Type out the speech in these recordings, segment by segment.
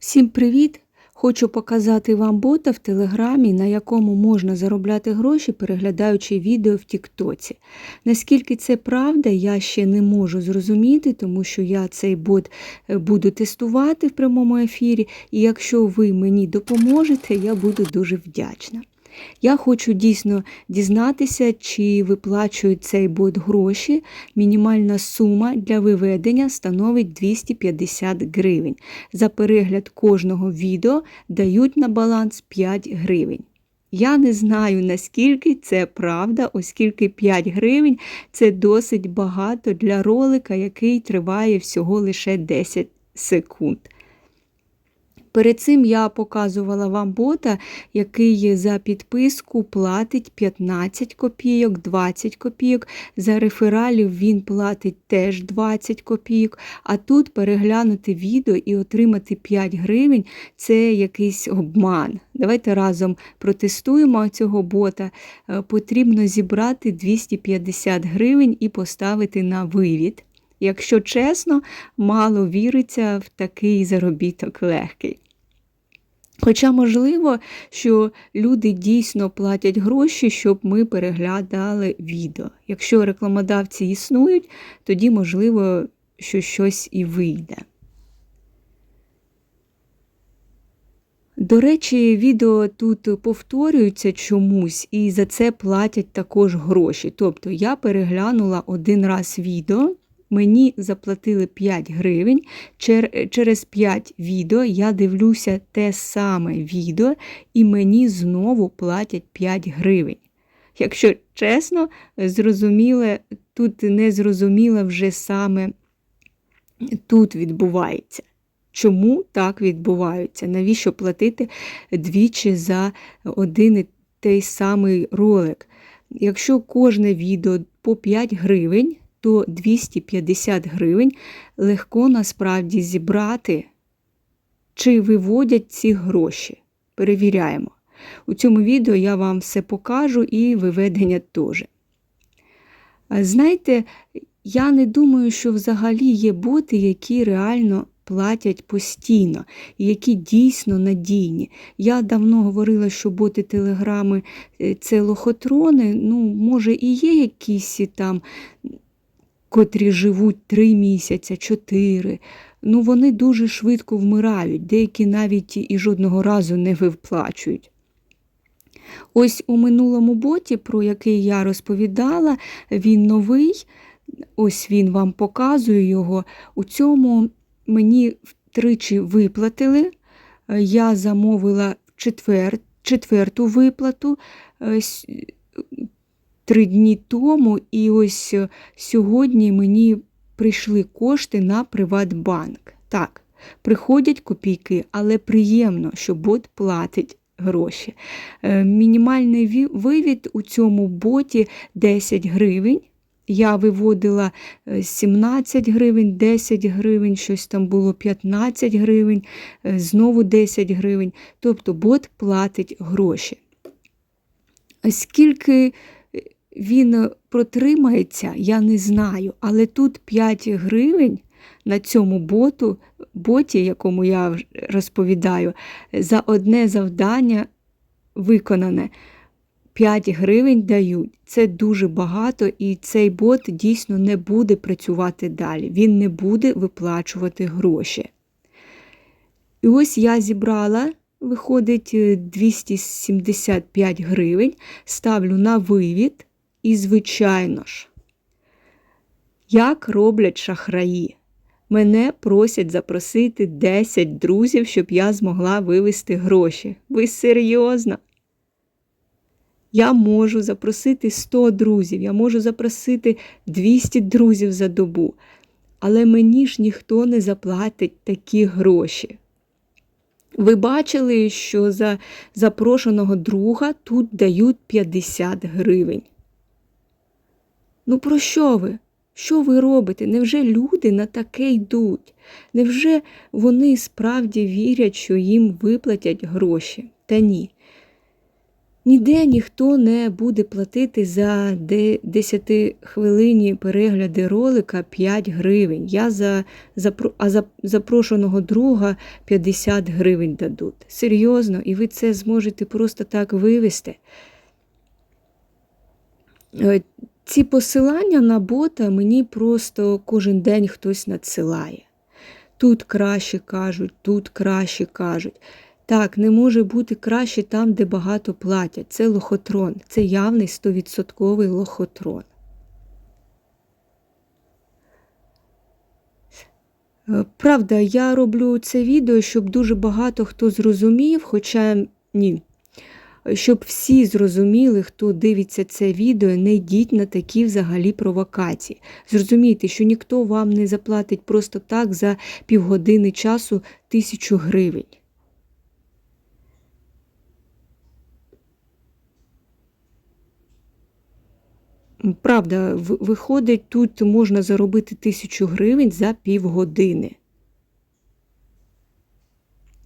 Всім привіт! Хочу показати вам бота в Телеграмі, на якому можна заробляти гроші, переглядаючи відео в Тіктоці. Наскільки це правда, я ще не можу зрозуміти, тому що я цей бот е, буду тестувати в прямому ефірі, і якщо ви мені допоможете, я буду дуже вдячна. Я хочу дійсно дізнатися, чи виплачують цей бот гроші. Мінімальна сума для виведення становить 250 гривень. За перегляд кожного відео дають на баланс 5 гривень. Я не знаю, наскільки це правда, оскільки 5 гривень це досить багато для ролика, який триває всього лише 10 секунд. Перед цим я показувала вам бота, який за підписку платить 15 копійок, 20 копійок. За рефералів він платить теж 20 копійок. А тут переглянути відео і отримати 5 гривень це якийсь обман. Давайте разом протестуємо цього бота. Е, Потрібно зібрати 250 гривень і поставити на вивід. Якщо чесно, мало віриться в такий заробіток легкий. Хоча можливо, що люди дійсно платять гроші, щоб ми переглядали відео. Якщо рекламодавці існують, тоді можливо, що щось і вийде. До речі, відео тут повторюються чомусь, і за це платять також гроші. Тобто я переглянула один раз відео, мені заплатили 5 гривень. Через 5 відео я дивлюся те саме відео, і мені знову платять 5 гривень. Якщо чесно, зрозуміле, тут не зрозуміло вже саме тут відбувається. Чому так відбувається? Навіщо платити двічі за один і той самий ролик? Якщо кожне відео по 5 гривень, то 250 гривень легко насправді зібрати, чи виводять ці гроші. Перевіряємо. У цьому відео я вам все покажу і виведення теж. Знаєте, я не думаю, що взагалі є боти, які реально платять постійно які дійсно надійні. Я давно говорила, що боти телеграми е, це лохотрони. Ну, може, і є якісь там котрі живуть три місяці, чотири. Ну, вони дуже швидко вмирають, деякі навіть і жодного разу не виплачують. Ось у минулому боті, про який я розповідала, він новий, ось він вам показує його. У цьому мені втричі виплатили. Я замовила четвер, четверту виплату три дні тому, і ось е, сьогодні мені прийшли кошти на Приватбанк. Так, приходять копійки, але приємно, що бот платить гроші. Е, мінімальний вивід у цьому боті 10 гривень. Я виводила 17 е, гривень, 10 гривень, щось там було 15 гривень, знову 10 гривень. Тобто бот платить гроші. Скільки він протримається, я не знаю. Але тут 5 гривень на цьому боту, боті, якому я розповідаю, за одне завдання виконане. 5 гривень дають. Це дуже багато, і цей бот дійсно не буде працювати далі. Він не буде виплачувати гроші. І ось я зібрала, виходить, 275 гривень, ставлю на вивід. І, звичайно ж, як роблять шахраї, мене просять запросити 10 друзів, щоб я змогла вивести гроші. Ви серйозно? Я можу запросити 100 друзів, я можу запросити 200 друзів за добу, але мені ж ніхто не заплатить такі гроші. Ви бачили, що за запрошеного друга тут дають 50 гривень. Ну, про що ви? Що ви робите? Невже люди на таке йдуть? Невже вони справді вірять, що їм виплатять гроші? Та ні. Ніде ніхто не буде платити за 10 хвилині перегляди ролика 5 гривень. Я за, а за запрошеного друга 50 гривень дадуть. Серйозно, і ви це зможете просто так вивести. Ці посилання на бота мені просто кожен день хтось надсилає. Тут краще кажуть, тут краще кажуть. Так, не може бути краще там, де багато платять. Це лохотрон, це явний 100% лохотрон. Е, правда, я роблю це відео, щоб дуже багато хто зрозумів, хоча ні. Щоб всі зрозуміли, хто дивиться це відео, не йдіть на такі взагалі провокації. Зрозумійте, що ніхто вам не заплатить просто так за півгодини часу тисячу гривень. Правда, виходить, тут можна заробити тисячу гривень за півгодини.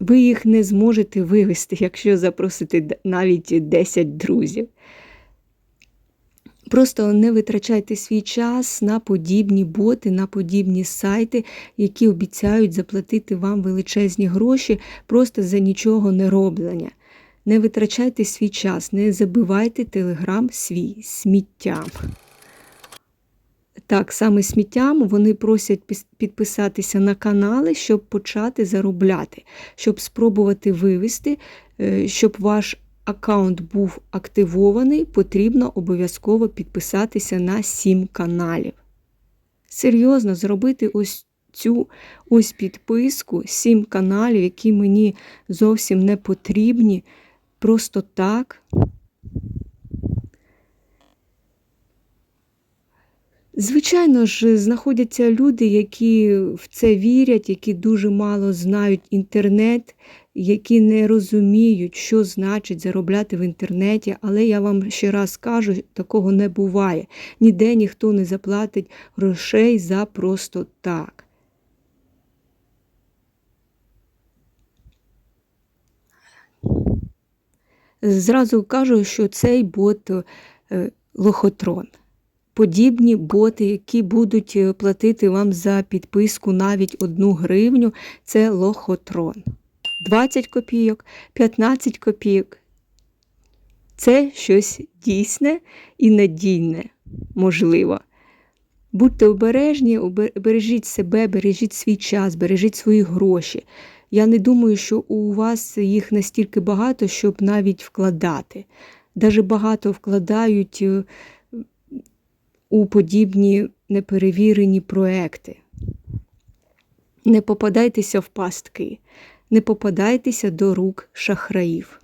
Ви їх не зможете вивести, якщо запросите навіть 10 друзів. Просто не витрачайте свій час на подібні боти, на подібні сайти, які обіцяють заплатити вам величезні гроші просто за нічого не роблення. Не витрачайте свій час, не забивайте телеграм свій сміттям. Так, саме сміттям вони просять підписатися на канали, щоб почати заробляти, щоб спробувати вивести, е, щоб ваш аккаунт був активований, потрібно обов'язково підписатися на 7 каналів. Серйозно, зробити ось цю ось підписку, 7 каналів, які мені зовсім не потрібні просто так. Звичайно ж, знаходяться люди, які в це вірять, які дуже мало знають інтернет, які не розуміють, що значить заробляти в інтернеті. Але я вам ще раз кажу, такого не буває. Ніде ніхто не заплатить грошей за просто так. Зразу кажу, що цей бот е, лохотрон. Подібні боти, які будуть е, платити вам за підписку навіть одну гривню, це лохотрон. 20 копійок, 15 копійок. Це щось дійсне і надійне, можливо. Будьте обережні, бережіть себе, бережіть свій час, бережіть свої гроші. Я не думаю, що у вас їх настільки багато, щоб навіть вкладати. Даже багато вкладають е, у подібні неперевірені проекти. Не попадайтеся в пастки, не попадайтеся до рук шахраїв.